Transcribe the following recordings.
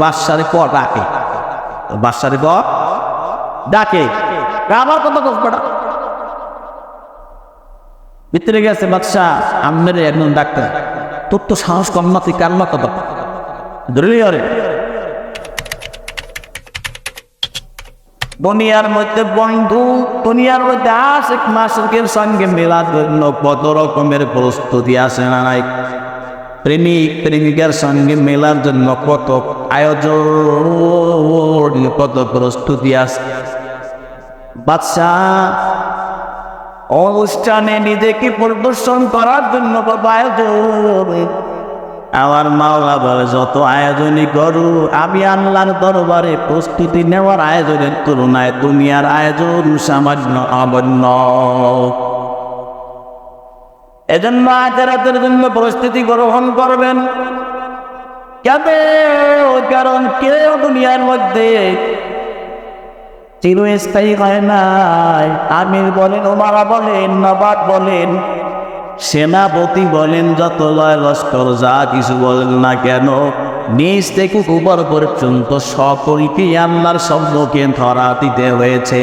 বাসারে ক ডাকে। বাসারে ক ডাকে। আমার কথা কসবাটা ভিতরে গেছে বাদশাহ আমের একজন ডাক্তার। তোর তো সাহস কম না, তুই কান্না কথা ধরলি আরে। দুনিয়ার মধ্যে বন্ধু, দুনিয়ার মধ্যে আশেক মাসের সঙ্গে মেলার জন্য কত রকমের প্রস্তুতি আসে না নাই। প্রেমিক প্রেমিকার সঙ্গে মেলার জন্য কত আয়োজন কত প্রস্তুতি আছে। বাদশাহ অনুষ্ঠানে নিজেকে প্রদর্শন করার জন্য কত আয়োজন? আমার মাওলা বলে, যত আয়োজনই করু, আমি আল্লাহর দরবারে প্রস্তুতি নেওয়ার আয়োজনের তুলনায় দুনিয়ার আয়োজন সামান্য অবন্য এজন্য আখেরাতের জন্য প্রস্তুতি গ্রহণ করবেন। কেন কারণ কেউ দুনিয়ার মধ্যে চিরস্থায়ী হয় নাই। আমির বলেন, ওমারা বলেন, নবাব বলেন, সেনাপতি বলেন, যত লয় লস্কর, যা কিছু বলেন না কেন, নিজ থেকে উপর পর্যন্ত সকলকে আল্লাহর শব্দকে ধরা দিতে হয়েছে।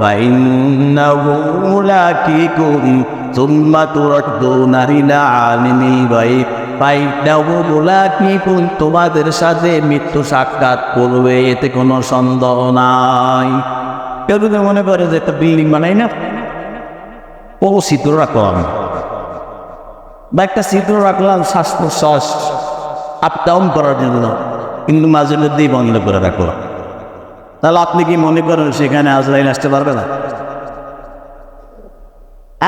فإنه ملاقيكم ثم تردون إلى عالم الغيب فإنه ملاقيكم তোমাদের সাথে মৃত্যু সাক্ষাৎ করবে এতে কোনো সন্দেহ নাই কেউ যদি মনে করে যে একটা বিল্ডিং বানাই না ও চিত্র রাখলাম বা একটা চিত্র রাখলাম শ্বাস প্রশ্বাস আপ ডাউন করার জন্য কিন্তু মাঝে মধ্যেই বন্ধ করে রাখলাম তাহলে আপনি কি মনে করেন সেখানে আজরাইল আসতে পারবে না?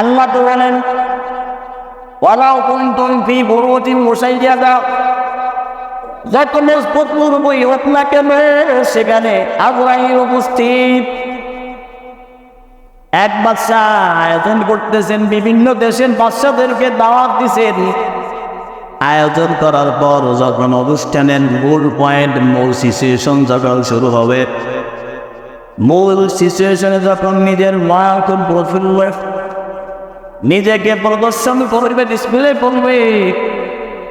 আল্লাহ তো বলেন ওয়ালাউ কুনতুম ফি বুরুজিন মুসাইয়াদা। যত মজবুত মুরবই হোক না কেন, সেখানে আজরাইল উপস্থিত। এক বাচ্চা আয়োজন করতেছেন, বিভিন্ন দেশের বাচ্চাদেরকে দাওয়াত দিছেন। আয়োজন করার পর যখন অনুষ্ঠানের মূল পয়েন্ট মূল সিচুয়েশন যখন শুরু হবে মূল সিচুয়েশনে যখন নিজের মায়াকে প্রফুল্ল নিজেকে প্রদর্শন করবে ডিসপ্লে করবে,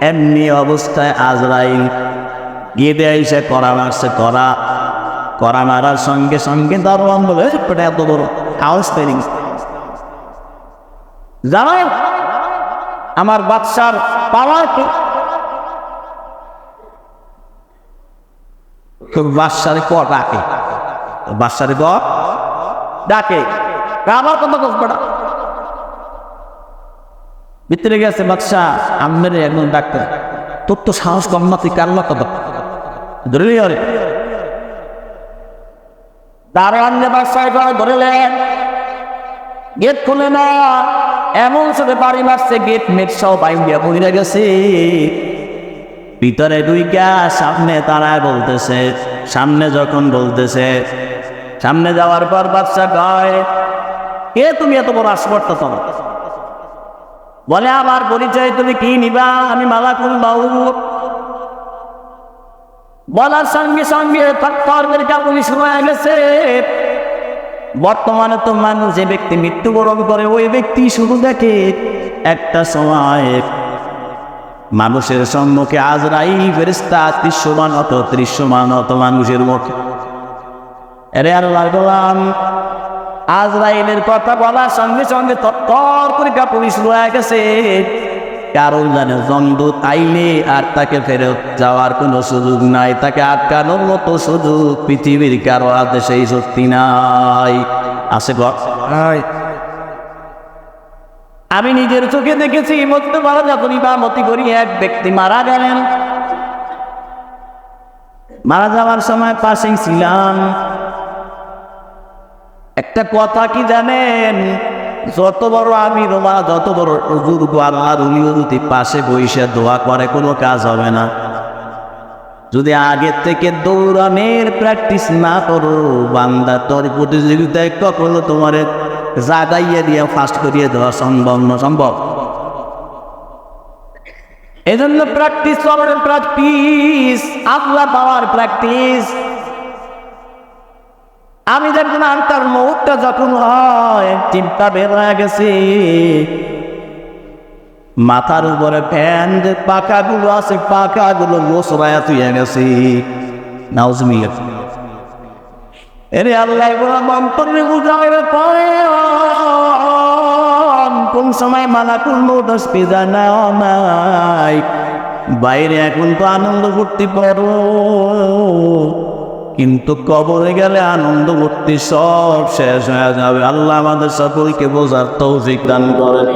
এমনি অবস্থায় আজরাইল গিয়ে দেয় সে করা মারছে, করা করা মারার সঙ্গে সঙ্গে দারোয়ান বলে এত বড় হাউস জানো আমার বাচ্চার পাওয়ার কি? বাচ্চারে ক? বাচ্চারে ক ডাকে। আমার কথা কসবাটা ভিতরে গেছে বাচ্চা আমের একজন ডাক্তার। তোর তো সাহস কম না, তুই কান্না কথা ধরলি আরে দারোয়ান বাচ্চায় করে গেট খুলে না। এমন সাথে বাড়ি মারছে, গেট মেট সব আইডিয়া বহিরে গেছে। ভিতরে দুইটা সামনে তারায় বলতেছে, সামনে যখন বলতেছে সামনে যাওয়ার পর বাচ্চা কয় কে তুমি এত বড় তোমার? বলে, আমার পরিচয় তুমি কি নিবা? আমি মালাকুল বাবু বলার সঙ্গে সঙ্গে গেছে। বর্তমানে তো মানুষ যে ব্যক্তি মৃত্যুবরণ করে, ওই ব্যক্তি শুধু দেখে একটা সময় মানুষের সম্মুখে আজরাই ফেরিস্তা দৃশ্যমান অত দৃশ্যমান অত মানুষের মুখে। এরে আর লাগলাম আজরাইলের কথা বলার সঙ্গে সঙ্গে তত্তর করে শুরু হয়ে গেছে। কারণ জানে জমদূত আইলে আর তাকে ফেরত যাওয়ার কোনো সুযোগ নাই। তাকে আটকানোর মতো সুযোগ পৃথিবীর কারও হাতে সেই শক্তি নাই। আছে আমি নিজের চোখে দেখেছি মধ্যে মারা যখন ইমামতি করি এক ব্যক্তি মারা গেলেন। মারা যাওয়ার সময় পাশেই ছিলাম। একটা কথা কি জানেন? যত বড় আমি রোমা যত বড় বুজুর্গ উনিও যদি পাশে বইসে দোয়া করে, কোনো কাজ হবে না। যদি আগের থেকে দৌড়ানের প্র্যাকটিস না করো, বান্দা তোর প্রতিযোগিতায় কখনো তোমার জাগাইয়া দিয়ে ফাস্ট করিয়ে দেওয়া সম্ভব না, সম্ভব। এজন্য প্র্যাকটিস প্র্যাকটিস, আল্লাহ পাওয়ার প্র্যাকটিস আমি যখন মুহূর্তে যখন হয় চিন্তা বের হয়ে গেছে। মাথার উপরে ফ্যান যে পাকাগুলো আছে পাকাগুলো গোসরায়া তুই গেছে। নাউজমিয়া এরে আল্লাহ বুঝাবে পরে কোন সময় মালাকুল মোটস পিজা নাই? বাইরে এখন তো আনন্দ করতে পারো কিন্তু কবরে গেলে আনন্দ করতে সব শেষ হয়ে যাবে। আল্লাহ আমাদের সকলকে বোঝার তৌফিক দান করেন।